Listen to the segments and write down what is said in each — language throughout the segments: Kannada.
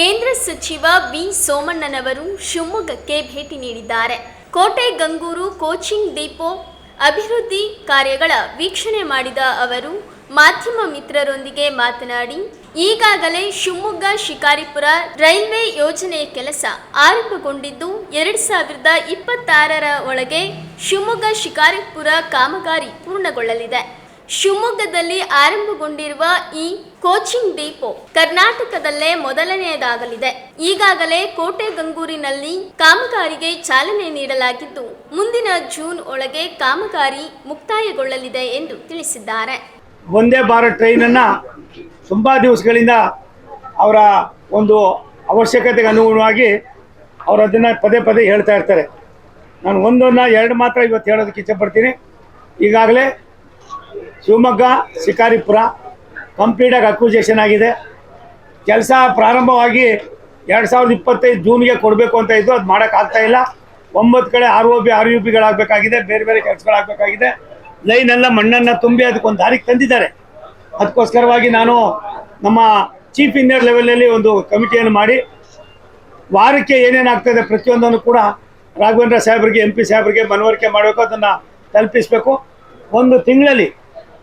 ಕೇಂದ್ರ ಸಚಿವ ವಿ ಸೋಮಣ್ಣನವರು ಶಿವಮೊಗ್ಗಕ್ಕೆ ಭೇಟಿ ನೀಡಿದ್ದಾರೆ. ಕೋಟೆ, ಗಂಗೂರು, ಕೋಚಿಂಗ್ ಡಿಪೋ ಅಭಿವೃದ್ಧಿ ಕಾರ್ಯಗಳ ವೀಕ್ಷಣೆ ಮಾಡಿದ ಅವರು, ಮಾಧ್ಯಮ ಮಿತ್ರರೊಂದಿಗೆ ಮಾತನಾಡಿ, ಈಗಾಗಲೇ ಶಿವಮೊಗ್ಗ ಶಿಕಾರಿಪುರ ರೈಲ್ವೆ ಯೋಜನೆಯ ಕೆಲಸ ಆರಂಭಗೊಂಡಿದ್ದು, ಎರಡು ಸಾವಿರದ ಇಪ್ಪತ್ತಾರರ ಒಳಗೆ ಶಿವಮೊಗ್ಗ ಶಿಕಾರಿಪುರ ಕಾಮಗಾರಿ ಪೂರ್ಣಗೊಳ್ಳಲಿದೆ. ಶಿವಮೊಗ್ಗದಲ್ಲಿ ಆರಂಭಗೊಂಡಿರುವ ಈ ಕೋಚಿಂಗ್ ಡಿಪೋ ಕರ್ನಾಟಕದಲ್ಲೇ ಮೊದಲನೆಯದಾಗಲಿದೆ. ಈಗಾಗಲೇ ಕೋಟೆ ಗಂಗೂರಿನಲ್ಲಿ ಕಾಮಗಾರಿಗೆ ಚಾಲನೆ ನೀಡಲಾಗಿದ್ದು, ಮುಂದಿನ ಜೂನ್ ಒಳಗೆ ಕಾಮಗಾರಿ ಮುಕ್ತಾಯಗೊಳ್ಳಲಿದೆ ಎಂದು ತಿಳಿಸಿದ್ದಾರೆ. ಒಂದೇ ಭಾರತ್ ಟ್ರೈನನ್ನು ತುಂಬ ದಿವಸಗಳಿಂದ ಅವರ ಒಂದು ಅವಶ್ಯಕತೆಗೆ ಅನುಗುಣವಾಗಿ ಅವರು ಅದನ್ನು ಪದೇ ಪದೇ ಹೇಳ್ತಾ ಇರ್ತಾರೆ. ನಾನು ಒಂದನ್ನ ಎರಡು ಮಾತ್ರ ಇವತ್ತು ಹೇಳೋದಕ್ಕೆ ಇಷ್ಟಪಡ್ತೀನಿ ಈಗಾಗಲೇ ಶಿವಮೊಗ್ಗ, ಶಿಕಾರಿಪುರ ಕಂಪ್ಲೀಟಾಗಿ ಅಕ್ವಿಜೇಷನ್ ಆಗಿದೆ. ಕೆಲಸ ಪ್ರಾರಂಭವಾಗಿ ಎರಡು ಸಾವಿರದ ಇಪ್ಪತ್ತೈದು ಜೂನ್ಗೆ ಕೊಡಬೇಕು ಅಂತ ಇದ್ದು ಅದು ಮಾಡೋಕ್ಕಾಗ್ತಾ ಇಲ್ಲ. ಒಂಬತ್ತು ಕಡೆ R O B R U ಪಿಗಳಾಗಬೇಕಾಗಿದೆ ಬೇರೆ ಬೇರೆ ಕೆಲಸಗಳಾಗಬೇಕಾಗಿದೆ. ಲೈನ್ ಎಲ್ಲ ಮಣ್ಣನ್ನು ತುಂಬಿ ಅದಕ್ಕೊಂದು ದಾರಿಗೆ ತಂದಿದ್ದಾರೆ. ಅದಕ್ಕೋಸ್ಕರವಾಗಿ ನಾನು ನಮ್ಮ ಚೀಫ್ ಇಂಜಿನಿಯರ್ ಲೆವೆಲಲ್ಲಿ ಒಂದು ಕಮಿಟಿಯನ್ನು ಮಾಡಿ, ವಾರಕ್ಕೆ ಏನೇನಾಗ್ತದೆ ಪ್ರತಿಯೊಂದನ್ನು ಕೂಡ ರಾಘವೇಂದ್ರ ಸಾಹೇಬರಿಗೆ ಎಂ ಪಿ ಸಾಹೇಬರಿಗೆ ಮನವರಿಕೆ ಮಾಡಬೇಕು, ಅದನ್ನು ತಲುಪಿಸಬೇಕು. ಒಂದು ತಿಂಗಳಲ್ಲಿ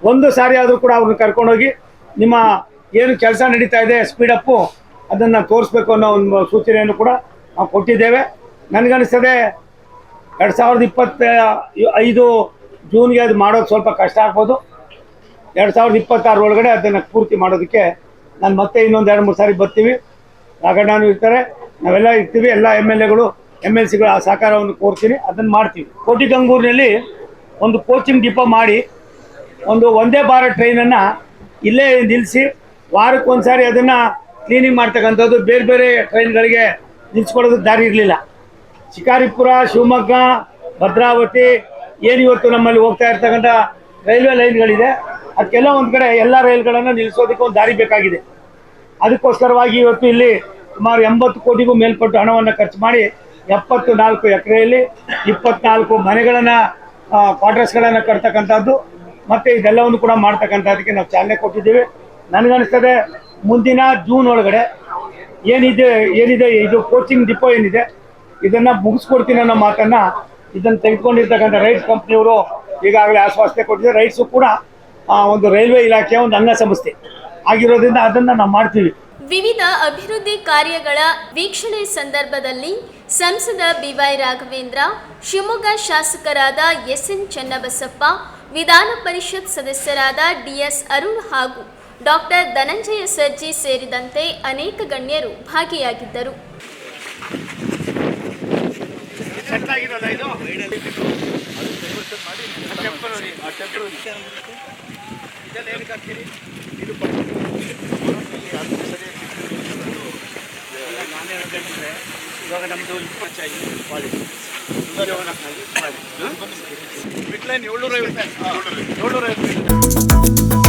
ಒಂದು ಸಾರಿ ಆದರೂ ಕೂಡ ಅವ್ರನ್ನ ಕರ್ಕೊಂಡೋಗಿ ನಿಮ್ಮ ಏನು ಕೆಲಸ ನಡೀತಾ ಇದೆ ಸ್ಪೀಡಪ್ಪು ಅದನ್ನು ತೋರಿಸ್ಬೇಕು ಅನ್ನೋ ಒಂದು ಸೂಚನೆಯನ್ನು ಕೂಡ ನಾವು ಕೊಟ್ಟಿದ್ದೇವೆ. ನನಗನ್ನಿಸ್ತದೆ ಎರಡು ಸಾವಿರದ ಇಪ್ಪತ್ತ ಐದು ಜೂನ್ಗೆ ಅದು ಮಾಡೋದು ಸ್ವಲ್ಪ ಕಷ್ಟ ಆಗ್ಬೋದು. ಎರಡು ಸಾವಿರದ ಇಪ್ಪತ್ತಾರು ಒಳಗಡೆ ಅದನ್ನು ಪೂರ್ತಿ ಮಾಡೋದಕ್ಕೆ ನಾನು ಮತ್ತೆ ಇನ್ನೊಂದು ಎರಡು, ಮೂರು ಸಾರಿ ಬರ್ತೀವಿ. ರಾಘಣ್ಣನೂ ಇರ್ತಾರೆ. ನಾವೆಲ್ಲ ಇರ್ತೀವಿ, ಎಲ್ಲ ಎಂ ಎಲ್ ಎಗಳು, ಎಂ ಎಲ್ ಸಿಗಳ ಸಹಕಾರವನ್ನು ಕೋರ್ತೀನಿ, ಅದನ್ನು ಮಾಡ್ತೀವಿ. ಕೋಟಿ ಗಂಗೂರಿನಲ್ಲಿ ಒಂದು ಕೋಚಿಂಗ್ ಡಿಪೋ ಮಾಡಿ ಒಂದು ಒಂದೇ ಭಾರತ್ ಟ್ರೈನನ್ನು ಇಲ್ಲೇ ನಿಲ್ಲಿಸಿ ವಾರಕ್ಕೊಂದ್ಸಾರಿ ಅದನ್ನು ಕ್ಲೀನಿಂಗ್ ಮಾಡ್ತಕ್ಕಂಥದ್ದು ಬೇರೆ ಬೇರೆ ಟ್ರೈನ್ಗಳಿಗೆ ನಿಲ್ಸ್ಕೊಡೋದಕ್ಕೆ ದಾರಿ ಇರಲಿಲ್ಲ. ಶಿಕಾರಿಪುರ, ಶಿವಮೊಗ್ಗ, ಭದ್ರಾವತಿ ಏನು ಇವತ್ತು ನಮ್ಮಲ್ಲಿ ಹೋಗ್ತಾ ಇರ್ತಕ್ಕಂಥ ರೈಲ್ವೆ ಲೈನ್ಗಳಿದೆ. ಅದಕ್ಕೆಲ್ಲ ಒಂದು ಕಡೆ ಎಲ್ಲ ರೈಲ್ಗಳನ್ನು ನಿಲ್ಲಿಸೋದಕ್ಕೆ ಒಂದು ದಾರಿ ಬೇಕಾಗಿದೆ. ಅದಕ್ಕೋಸ್ಕರವಾಗಿ ಇವತ್ತು ಇಲ್ಲಿ ಸುಮಾರು ಎಂಬತ್ತು ಕೋಟಿಗೂ ಮೇಲ್ಪಟ್ಟು ಹಣವನ್ನು ಖರ್ಚು ಮಾಡಿ ಎಪ್ಪತ್ತು ನಾಲ್ಕು ಎಕರೆಯಲ್ಲಿ ಇಪ್ಪತ್ನಾಲ್ಕು ಮನೆಗಳನ್ನು ಕ್ವಾರ್ಟರ್ಸ್ಗಳನ್ನು ಕಟ್ತಕ್ಕಂಥದ್ದು ಮತ್ತು ಇದೆಲ್ಲವನ್ನು ಕೂಡ ಮಾಡ್ತಕ್ಕಂಥದ್ದಕ್ಕೆ ನಾವು ಚಾಲನೆ ಕೊಟ್ಟಿದ್ದೀವಿ. ನನಗನ್ನಿಸ್ತದೆ ಮುಂದಿನ ಜೂನ್ ಒಳಗಡೆ ಏನಿದೆ ಏನಿದೆ, ಇದು ಕೋಚಿಂಗ್ ಡಿಪೋ ಏನಿದೆ, ಇದನ್ನು ಮುಗಿಸ್ಕೊಡ್ತೀನಿ ಅನ್ನೋ ಮಾತನ್ನು ಇದನ್ನು ತೆಗೆದುಕೊಂಡಿರ್ತಕ್ಕಂಥ ರೈಟ್ಸ್ ಕಂಪ್ನಿಯವರು ಈಗಾಗಲೇ ಆಶ್ವಾಸನೆ ಕೊಟ್ಟಿದ್ದಾರೆ. ರೈಟ್ಸು ಕೂಡ ಒಂದು ರೈಲ್ವೆ ಇಲಾಖೆಯ ಒಂದು ಅಂಗಸಂಸ್ಥೆ ಆಗಿರೋದ್ರಿಂದ ಅದನ್ನು ನಾವು ಮಾಡ್ತೀವಿ. ವಿವಿಧ ಅಭಿವೃದ್ಧಿ ಕಾರ್ಯಗಳ ವೀಕ್ಷಣೆ ಸಂದರ್ಭದಲ್ಲಿ ಸಂಸದ ಬಿವೈ ರಾಘವೇಂದ್ರ, ಶಿವಮೊಗ್ಗ ಶಾಸಕರಾದ ಎಸ್ ಎನ್ ಚನ್ನಬಸಪ್ಪ ವಿಧಾನ ಪರಿಷತ್ ಸದಸ್ಯರಾದ ಡಿಎಸ್ ಅರುಣ್ ಹಾಗೂ ಡಾಕ್ಟರ್ ಧನಂಜಯ ಸರ್ಜಿ ಸೇರಿದಂತೆ ಅನೇಕ ಗಣ್ಯರು ಭಾಗಿಯಾಗಿದ್ದರು. ಇವಾಗ ನಮ್ಮದು ಏಳ್ನೂರ ಐವತ್ತು ಏಳ್ನೂರ ಐವತ್ತು